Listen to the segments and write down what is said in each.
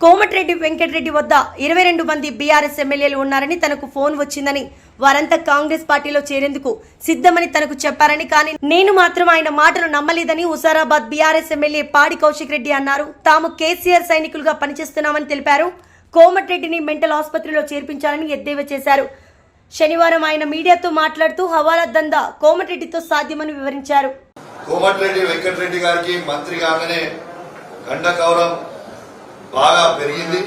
కోమటిరెడ్డి వెంకటరెడ్డి వద్ద ఇరవై రెండు మంది బీఆర్ఎస్ ఎమ్మెల్యేలు ఉన్నారని తనకు ఫోన్ వచ్చిందని వారంతా కాంగ్రెస్ పార్టీలో చేరేందుకు సిద్ధమని తనకు చెప్పారని కానీ నేను మాత్రం ఆయన మాటలు నమ్మలేదని హుసారాబాద్ బీఆర్ఎస్ ఎమ్మెల్యే పాడి కౌశిక్ రెడ్డి అన్నారు. తాము కేసీఆర్ సైనికులుగా పనిచేస్తున్నామని తెలిపారు. కోమటిరెడ్డిని మెంటల్ ఆసుపత్రిలో చేర్పించాలని ఎద్దేవా చేశారు. శనివారం ఆయన మీడియాతో మాట్లాడుతూ హవాలా దందా కోమటిరెడ్డితో సాధ్యమని వివరించారు. కోమటిరెడ్డి వెంకటరెడ్డి గారికి మంత్రి కాగానే గండ కౌరం పెరిగింది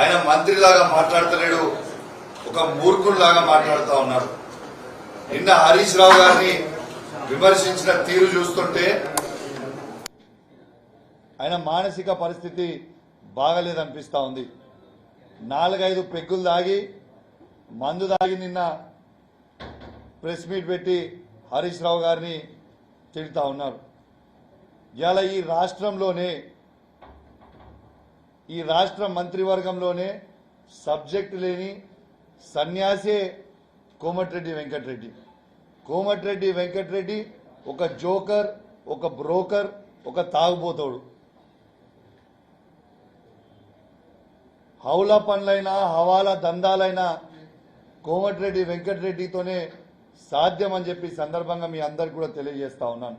ఆయన మంత్రిలాగా మాట్లాడతలేడు ఒక మూర్ఖుల్లాగా మాట్లాడుతూ ఉన్నాడు. నిన్న హరీష్ రావు గారిని విమర్శించిన తీరు చూస్తుంటే ఆయన మానసిక పరిస్థితి బాగలేదనిపిస్తా ఉంది. నాలుగైదు పెగ్గులు దాగి మందు దాగి నిన్న ప్రెస్ మీట్ పెట్టి హరీష్ రావు గారిని తిడుతా ఉన్నారు. ఇలా ఈ రాష్ట్రంలోనే ఈ రాష్ట్ర మంత్రివర్గంలోనే సబ్జెక్ట్ లేని సన్యాసే కోమటిరెడ్డి వెంకటరెడ్డి. కోమటిరెడ్డి వెంకటరెడ్డి ఒక జోకర్ ఒక బ్రోకర్ ఒక తాగుబోతోడు. హౌలా పనులైనా హవాలా దందాలైనా కోమటిరెడ్డి వెంకటరెడ్డితోనే సాధ్యం అని చెప్పి సందర్భంగా మీ అందరికి కూడా తెలియజేస్తా ఉన్నాను.